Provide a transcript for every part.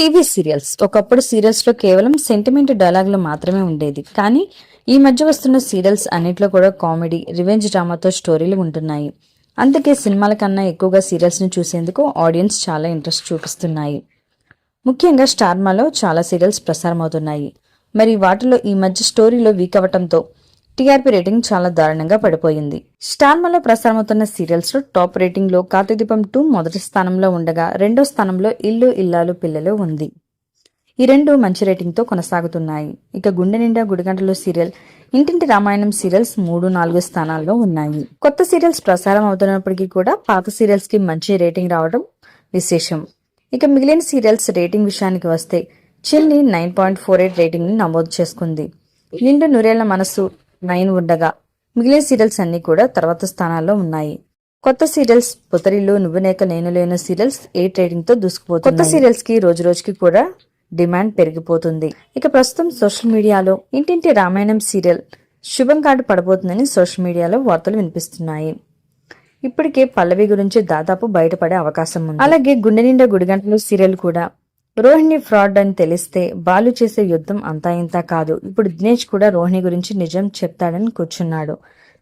TV serials. ఒకప్పుడు సీరియల్స్లో కేవలం సెంటిమెంట్ డైలాగ్లు మాత్రమే ఉండేది. కానీ ఈ మధ్య వస్తున్న సీరియల్స్ అన్నిట్లో కూడా కామెడీ రివెంజ్ డ్రామాతో స్టోరీలు ఉంటున్నాయి. అందుకే సినిమాల కన్నా ఎక్కువగా సీరియల్స్ని చూసేందుకు ఆడియన్స్ చాలా ఇంట్రెస్ట్ చూపిస్తున్నాయి. ముఖ్యంగా స్టార్మాలో చాలా సీరియల్స్ ప్రసారమవుతున్నాయి. మరి వాటిలో ఈ మధ్య స్టోరీలో వీక్ అవ్వటంతో టీఆర్పీ రేటింగ్ చాలా దారుణంగా పడిపోయింది. స్టార్మాలో ప్రసారమవుతున్న సీరియల్స్లో టాప్ రేటింగ్లో కార్తీదీపం టూ మొదటి స్థానంలో ఉండగా రెండో స్థానంలో ఇల్లు ఇల్లాలు పిల్లలు ఉంది. ఈ రెండు మంచి రేటింగ్తో కొనసాగుతున్నాయి. ఇక గుండె నిండా గుడిగంటలో సీరియల్ ఇంటింటి రామాయణం సీరియల్స్ మూడు నాలుగు స్థానాల్లో ఉన్నాయి. కొత్త సీరియల్స్ ప్రసారం అవుతున్నప్పటికీ కూడా పాత సీరియల్స్కి మంచి రేటింగ్ రావడం విశేషం. ఇక మిగిలిన సీరియల్స్ రేటింగ్ విషయానికి వస్తే చిన్ని నైన్ పాయింట్ ఫోర్ ఎయిట్ రేటింగ్ని నమోదు చేసుకుంది. నిండు నూరేళ్ళ మనసు నైన్ ఉండగా మిగిలిన సీరియల్స్ అన్నీ కూడా తర్వాత స్థానాల్లో ఉన్నాయి. కొత్త సీరియల్స్ పుతరిలో నువ్వు నేక నేను లేను సీరియల్స్ ఎయిట్ రేటింగ్తో దూసుకుపోతుంది కొత్త సీరియల్స్కి రోజు రోజుకి కూడా డిమాండ్ పెరిగిపోతుంది. ఇక ప్రస్తుతం సోషల్ మీడియాలో ఇంటింటి రామాయణం సీరియల్ శుభం కార్డు పడబోతుందని సోషల్ మీడియాలో వార్తలు వినిపిస్తున్నాయి. ఇప్పటికే పల్లవి గురించి దాదాపు బయటపడే అవకాశం ఉంది. అలాగే గుండె నిండా గుడిగంటలు సీరియల్ కూడా రోహిణి ఫ్రాడ్ అని తెలిస్తే బాలు చేసే యుద్ధం అంతా ఇంత కాదు. ఇప్పుడు దినేష్ కూడా రోహిణి గురించి నిజం చెప్తాడని కూర్చున్నాడు.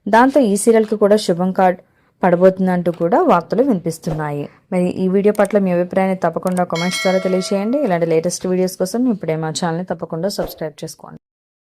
దాంతో ఈ సీరియల్కి కూడా శుభం కార్డ్ పడబోతుందంటూ కూడా వార్తలు వినిపిస్తున్నాయి. మరి ఈ వీడియో పట్ల మీ అభిప్రాయాన్ని తప్పకుండా కామెంట్స్ ద్వారా తెలియజేయండి. ఇలాంటి లేటెస్ట్ వీడియోస్ కోసం ఇప్పుడే మా ఛానల్ని తప్పకుండా సబ్స్క్రైబ్ చేసుకోండి.